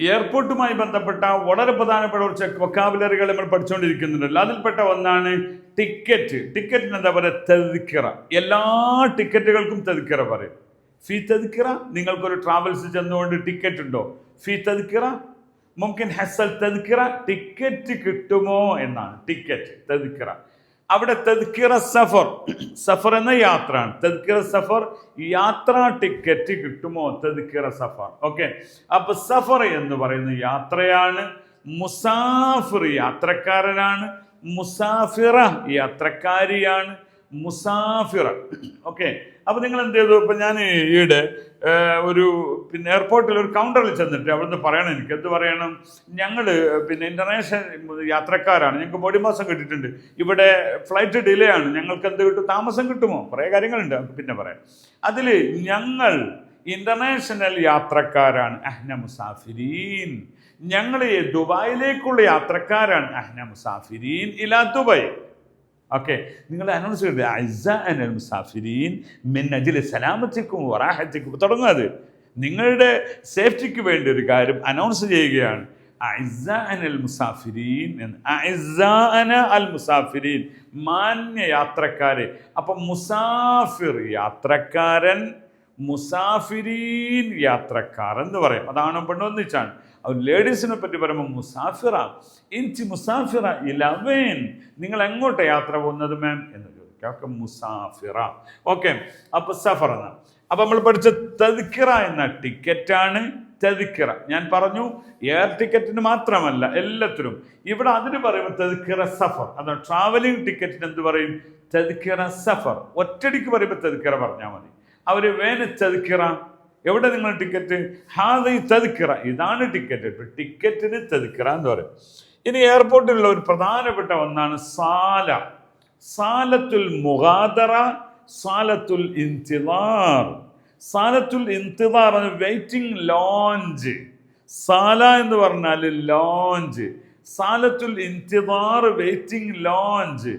എയർപോർട്ടുമായി ബന്ധപ്പെട്ട വളരെ പ്രധാനപ്പെട്ട കുറച്ച് വൊക്കാബുലറികൾ നമ്മൾ പഠിച്ചുകൊണ്ടിരിക്കുന്നുണ്ടല്ലോ. അതിൽപ്പെട്ട ഒന്നാണ് ടിക്കറ്റ് ടിക്കറ്റിന് എന്താ പറയുക? തെതിക്കിറ എല്ലാ ടിക്കറ്റുകൾക്കും തെതിക്കിറ പറയും. ഫീ തെതിക്കിറ നിങ്ങൾക്കൊരു ട്രാവൽസ് ചെന്നുകൊണ്ട് ടിക്കറ്റ് ഉണ്ടോ? ഫീ തെതിക്കിറ മുംകിൻ ഹെസൽ തെതിക്കിറ ടിക്കറ്റ് കിട്ടുമോ എന്നാണ്. ടിക്കറ്റ് തെതിക്കിറ അവിടെ തെദ്ക്കിറ സഫർ. സഫർ എന്ന യാത്രയാണ്. തെദ്ക്കിറ സഫർ യാത്രാ ടിക്കറ്റ് കിട്ടുമോ? തെദ്ക്കിറ സഫർ. ഓക്കെ. അപ്പൊ സഫർ എന്ന് പറയുന്ന യാത്രയാണ് മുസാഫിർ യാത്രക്കാരനാണ്. മുസാഫിറ യാത്രക്കാരിയാണ്. മുസാഫിറ. ഓക്കെ അപ്പോൾ നിങ്ങൾ എന്ത് ചെയ്തു? ഇപ്പൊ ഞാൻ ഈയിടെ ഒരു പിന്നെ എയർപോർട്ടിൽ ഒരു കൗണ്ടറിൽ ചെന്നിട്ട് അവിടുന്ന് പറയണം എനിക്ക്. എന്ത് പറയണം? ഞങ്ങൾ പിന്നെ ഇന്റർനാഷണൽ യാത്രക്കാരാണ്. ഞങ്ങൾക്ക് ബോഡി മാസം കിട്ടിയിട്ടുണ്ട്. ഇവിടെ ഫ്ലൈറ്റ് ഡിലേ ആണ്. ഞങ്ങൾക്ക് എന്ത് കിട്ടും? താമസം കിട്ടുമോ? കുറേ കാര്യങ്ങളുണ്ട്. പിന്നെ പറയാം. അതിൽ ഞങ്ങൾ ഇന്റർനാഷണൽ യാത്രക്കാരാണ്. അഹ്ന മുസാഫിരീൻ. ഞങ്ങൾ ദുബായിലേക്കുള്ള യാത്രക്കാരാണ്. അഹ്ന മുസാഫിരീൻ ഇലാ ദുബായ്. ഓക്കെ നിങ്ങൾ അനൗൺസ് ചെയ്ത് അസ മുസാഫിരീൻ സലാമത്തിക്കും വറാഹത്തിക്കും. തുടങ്ങുന്നത്. നിങ്ങളുടെ സേഫ്റ്റിക്ക് വേണ്ടി ഒരു കാര്യം അനൗൺസ് ചെയ്യുകയാണ്. അഇസ്സ മുസാഫിരീൻ അൽ മുസാഫിരീൻ. മാന്യ യാത്രക്കാരെ അപ്പം മുസാഫിർ യാത്രക്കാരൻ മുസാഫിരീൻ യാത്രക്കാർ എന്ന് പറയും. അതാണ് പെണ്ണൊന്നിച്ചാണ് അത് ലേഡീസിനെ പറ്റി പറയുമ്പോൾ മുസാഫിറ ഇൻചി മുസാഫിറ ഇലവേൻ നിങ്ങൾ എങ്ങോട്ട് യാത്ര പോകുന്നത് മാം എന്ന് ചോദിക്കാം. ഓക്കെ മുസാഫിറ. ഓക്കെ അപ്പൊ സഫർ എന്ന. അപ്പൊ നമ്മൾ പഠിച്ച തദിക്കിറ എന്ന ടിക്കറ്റാണ് തെതിക്കിറ ഞാൻ പറഞ്ഞു എയർ ടിക്കറ്റിന് മാത്രമല്ല എല്ലാത്തിനും. ഇവിടെ അതിന് പറയുമ്പോൾ തെതിക്കിറ സഫർ. അതാണ് ട്രാവലിംഗ് ടിക്കറ്റിന് എന്ത് പറയും? തെതിക്കിറ സഫർ. ഒറ്റടിക്ക് പറയുമ്പോൾ തെതിക്കിറ പറഞ്ഞാൽ മതി. അവർ വേന തദിക്കിറ. എവിടെ നിങ്ങൾ ടിക്കറ്റ് ഹാദ തദിക്കിറ. ഇതാണ് ടിക്കറ്റ് ഇപ്പൊ ടിക്കറ്റിന് തദിക്കിറ എന്ന് പറയും. ഇനി എയർപോർട്ടിലുള്ള ഒരു പ്രധാനപ്പെട്ട ഒന്നാണ് സാല. സാലത്തുൽ മുഗാദറ സാലത്തുൽ ഇന്തിദാർ സാലത്തുൽ ഇന്തിദാർ വെയിറ്റിംഗ് ലോഞ്ച് സാല എന്ന് പറഞ്ഞാൽ ലോഞ്ച് സാലത്തുൽ ഇന്തിദാർ വെയിറ്റിംഗ് ലോഞ്ച്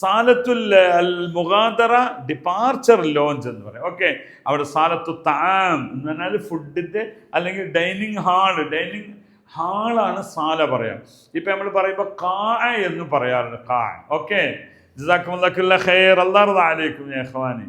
സാലത്തുൽ അൽ മുഗാദറ ഡിപ്പാർച്ചർ ലോഞ്ച് എന്ന് പറയും. ഓക്കെ അവിടെ സാലത്തു താം എന്ന് പറഞ്ഞാൽ ഫുഡിന്റെ അല്ലെങ്കിൽ ഡൈനിങ് ഹാൾ ഡൈനിങ് ഹാളാണ് സാല പറയാം. ഇപ്പൊ നമ്മൾ പറയുമ്പോൾ കാ എന്ന് പറയാറുണ്ട്. കാ ഓക്കെ ജസാക്കുമുള്ള ഖൈർ. അല്ലാ അലൈക്കും യാ ഇഖ്വാനി.